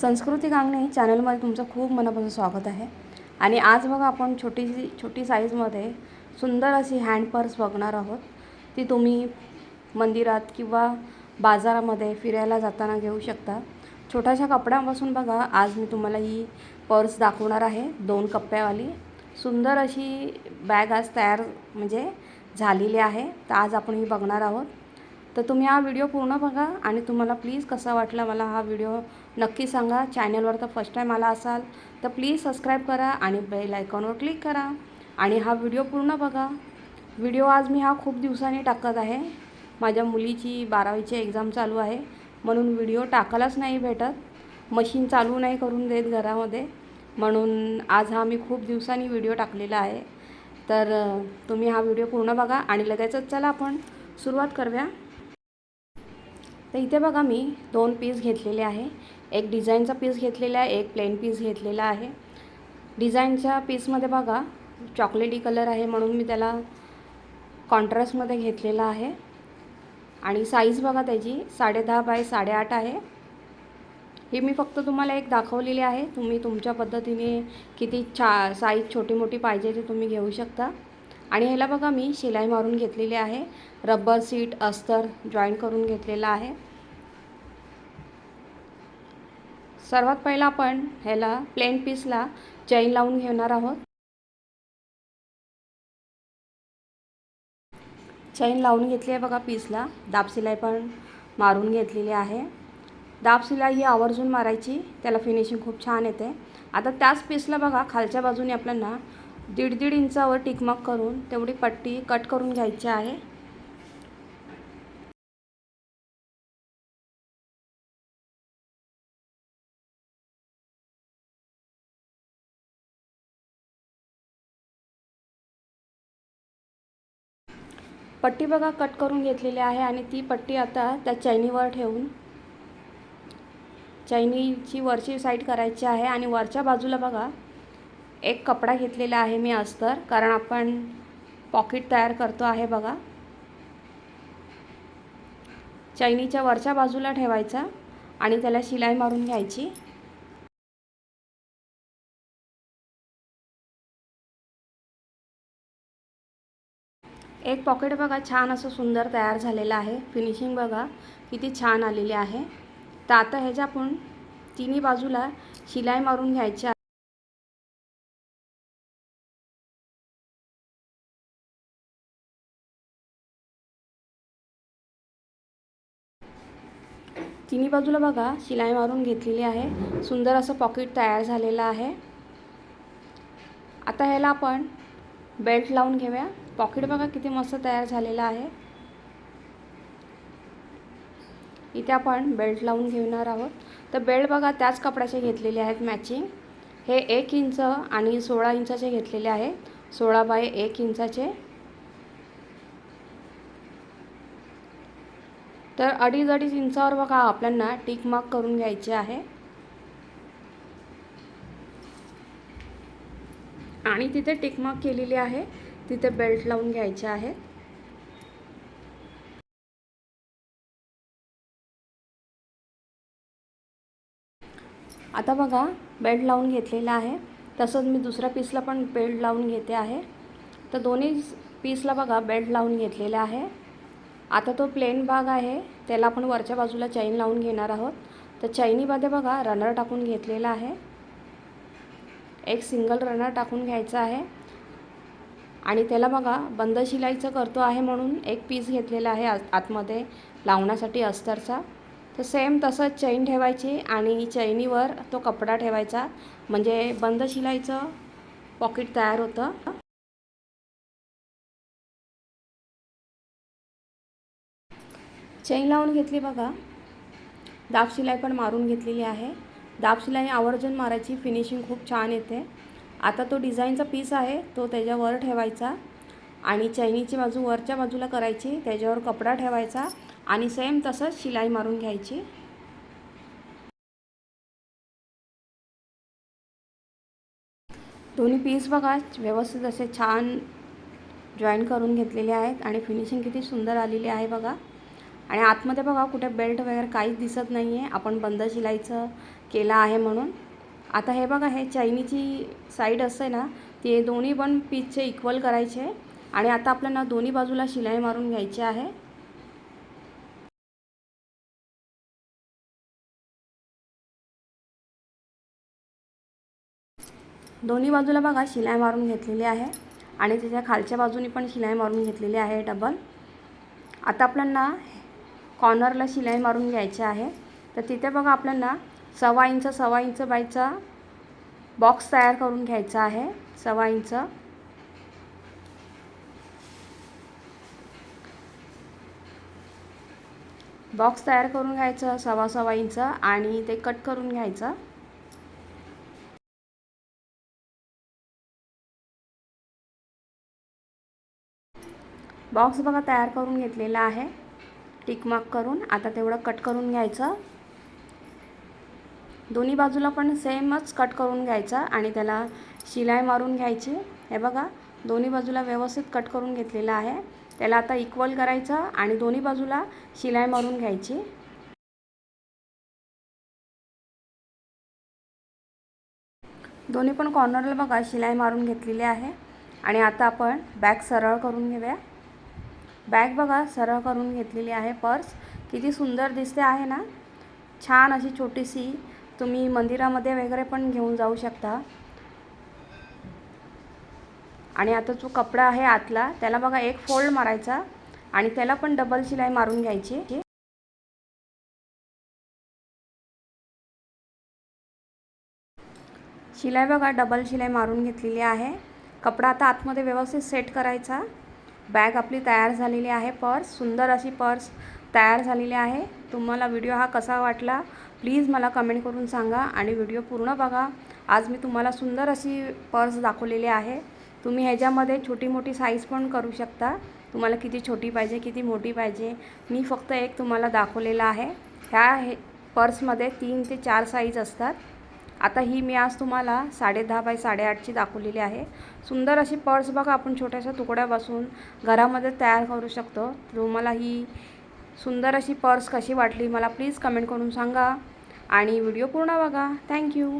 संस्कृती गांगणे चॅनलमध्ये तुमचं खूप मनापासून स्वागत आहे. आणि आज बघा आपण छोटीशी छोटी साईजमध्ये सुंदर अशी हँड पर्स बघणार आहोत. ती तुम्ही मंदिरात किंवा बाजारामध्ये फिरायला जाताना घेऊ शकता. छोट्याशा कपड्यापासून बघा आज मी तुम्हाला ही पर्स दाखवणार आहे. दोन कप्प्यावाली. सुंदर अशी बॅग आज तयार म्हणजे झालेली आहे. तर आज आपण ही बघणार आहोत. तर तुम्ही हा व्हिडिओ पूर्ण बघा आणि तुम्हाला प्लीज कसा वाटला मला हा व्हिडिओ नक्की सांगा. चॅनलवर तर फर्स्ट टाईम आला असाल तर प्लीज सबस्क्राईब करा आणि बेल आयकॉनवर क्लिक करा आणि हा व्हिडिओ पूर्ण बघा. व्हिडिओ आज मी हा खूप दिवसांनी टाकत आहे. माझ्या मुलीची बारावीची एक्झाम चालू आहे म्हणून व्हिडिओ टाकायलाच नाही भेटत. मशीन चालू नाही करून देत घरामध्ये. म्हणून आज हा मी खूप दिवसांनी व्हिडिओ टाकलेला आहे. तर तुम्ही हा व्हिडिओ पूर्ण बघा आणि लगेचच चला आपण सुरुवात करूया. तर इथे बघा मी दोन पीस घेतलेले आहे. एक डिझाईनचा पीस घेतलेला आहे एक प्लेन पीस घेतलेला आहे. डिझाईनच्या पीसमध्ये बघा चॉकलेटी कलर आहे म्हणून मी त्याला कॉन्ट्रास्टमध्ये घेतलेला आहे. आणि साईज बघा त्याची साडेदहा बाय साडेआठ आहे. ही मी फक्त तुम्हाला एक दाखवलेली आहे. तुम्ही तुमच्या पद्धतीने किती छा साईज छोटी मोठी पाहिजे ते तुम्ही घेऊ शकता. आणि ह्याला बघा मी शिलाई मारून घेतलेली आहे. रब्बर सीट अस्तर जॉईन करून घेतलेला आहे. सर्वात पहिला आपण ह्याला प्लेन पीसला चैन लावून घेणार आहोत. चैन लावून घेतली आहे बघा पीसला दाबशिलाई पण मारून घेतलेली आहे. दाबशिलाई ही आवर्जून मारायची त्याला फिनिशिंग खूप छान येते. आता त्याच पीसला बघा खालच्या बाजूने आपल्याला दीड दीड इंचावर टिकमाक करून तेवढी पट्टी कट करून घ्यायची आहे. पट्टी बघा कट करून घेतलेली आहे आणि ती पट्टी आता त्या चैनीवर ठेवून चैनीची वरची साईड करायची आहे आणि वरच्या बाजूला बघा एक कपडा घेतलेला आहे मी अस्तर कारण आपण पॉकेट तयार करतो आहे बघा. चैनीच्या वरच्या बाजूला ठेवायचा आणि त्याला शिलाई मारून घ्यायची. एक पॉकेट बघा छान असं सुंदर तयार झालेलं आहे. फिनिशिंग बघा किती छान आलेली आहे. तर आता ह्याच्या आपण तिन्ही बाजूला शिलाई मारून घ्यायची तिन्ही बाजूला बघा शिलाई मारून घेतलेली आहे. सुंदर असं पॉकेट तयार झालेलं आहे. आता ह्याला आपण बेल्ट लावून घेऊया. पॉकेट बघा किती मस्त तयार झालेलं आहे. इथे आपण बेल्ट लावून घेणार आहोत. तर बेल्ट बघा त्याच कपड्याचे घेतलेले आहेत मॅचिंग हे एक इंच आणि सोळा इंचाचे घेतलेले आहे सोळा बाय एक इंचाचे. तर अडीच अडीच इंचावर बघा आपल्यांना टिक मार्क करून घ्यायचे आहे. आणि तिथे टिकमार्क केलेली आहे. तिथे बेल्ट लावून घ्यायचे आहे. आता बघा बेल्ट लावून घेतलेला आहे. तसंच मी दुसऱ्या पीसला पण बेल्ट लावून घेते आहे. तर दोन्ही पीसला बघा बेल्ट लावून घेतलेला आहे. आता तो प्लेन भाग आहे. त्याला आपण वरच्या बाजूला चैन लावून घेणार आहोत. तर चैनीमध्ये बघा रनर टाकून घेतलेला आहे. एक सिंगल रनर टाकून घ्यायचा आहे. आणि त्याला बघा बंद शिलाईचं करतो आहे म्हणून एक पीस घेतलेला आहे आत आतमध्ये लावण्यासाठी अस्तरचा. तर सेम तसंच चैन ठेवायची आणि चैनीवर तो कपडा ठेवायचा. म्हणजे बंद शिलाईचं पॉकेट तयार होतं. चैन लावून घेतली बघा. दाब शिलाई पण मारून घेतलेली आहे. दाब शिलाई आवर्जून मारायची. फिनिशिंग खूप छान येते. आता तो डिझाईनचा पीस आहे तो त्याच्यावर ठेवायचा आणि चैनीची बाजू वरच्या बाजूला करायची त्याच्यावर कपडा ठेवायचा आणि सेम तसंच शिलाई मारून घ्यायची. दोन्ही पीस बघा व्यवस्थित असे छान जॉईन करून घेतलेले आहेत आणि फिनिशिंग किती सुंदर आलेली आहे बघा. आणि आतमध्ये बघा कुठे बेल्ट वगैरे काहीच दिसत नाही आहे आपण बंद शिलाईचं केलं आहे म्हणून. आता हे बघा हे चायनीची साईड असते ना ते दोन्ही पण पीसचे इक्वल करायचे. आणि आता आपल्याला दोन्ही बाजूला शिलाई मारून घ्यायची आहे. दोन्ही बाजूला बघा शिलाई मारून घेतलेली आहे. आणि त्याच्या खालच्या बाजूनी पण शिलाई मारून घेतलेली आहे डबल आता आपल्याला कॉर्नरला शिलाई मारून घ्यायची आहे. तर तिथे बघा आपल्याला सव्वा इंच सव्वा इंच बायचा बॉक्स तयार करून घ्यायचा आहे. सव्वा इंच बॉक्स तयार करून घ्यायचं सव्वा सव्वा इंच आणि ते कट करून घ्यायचं. बॉक्स बघा तयार करून घेतलेला आहे. टिकमाक करून. आता तेवढं कट करून घ्यायचं. दोन्ही बाजूला पण सेमच कट करून घ्यायचा आणि त्याला शिलाई मारून घ्यायची. हे बघा दोन्ही बाजूला व्यवस्थित कट करून घेतलेला आहे. त्याला आता इक्वल करायचं आणि दोन्ही बाजूला शिलाई मारून घ्यायची. दोन्ही पण कॉर्नरला बघा शिलाई मारून घेतलेली आहे. आणि आता आपण बॅग सरळ करून घेऊया. बॅग बघा सरळ करून घेतलेली आहे पर्स किती सुंदर दिसते आहे ना. छान अशी छोटीशी तुम्ही मंदिरामध्ये वगैरे पण घेऊन जाऊ शकता. आणि आता जो कपडा आहे आतला त्याला बघा एक फोल्ड मारायचा आणि त्याला पण डबल शिलाई मारून घ्यायची. शिलाई बघा डबल शिलाई मारून घेतलेली आहे. कपडा आता आतमध्ये व्यवस्थित सेट करायचा. बॅग आपली तयार झालेली आहे पर्स सुंदर अशी पर्स तयार झालेली आहे. तुम्हाला व्हिडिओ हा कसा वाटला प्लीज मला कमेंट करून सांगा आणि व्हिडिओ पूर्ण बघा. आज मी तुम्हाला सुंदर अशी पर्स दाखवलेली आहे. तुम्ही ह्याच्यामध्ये छोटी मोठी साईज पण करू शकता. तुम्हाला किती छोटी पाहिजे किती मोठी पाहिजे मी फक्त एक तुम्हाला दाखवलेला आहे. ह्या हे पर्समध्ये तीन ते चार साईज असतात. आता ही मी आज तुम्हाला साडेदहा बाय साडेआठची दाखवलेली आहे. सुंदर अशी पर्स बघा आपण छोट्याशा तुकड्यापासून घरामध्ये तयार करू शकतो. तुम्हाला ही सुंदर अशी पर्स कशी वाटली मला प्लीज कमेंट करून सांगा आणि व्हिडिओ पूर्ण बघा. थँक्यू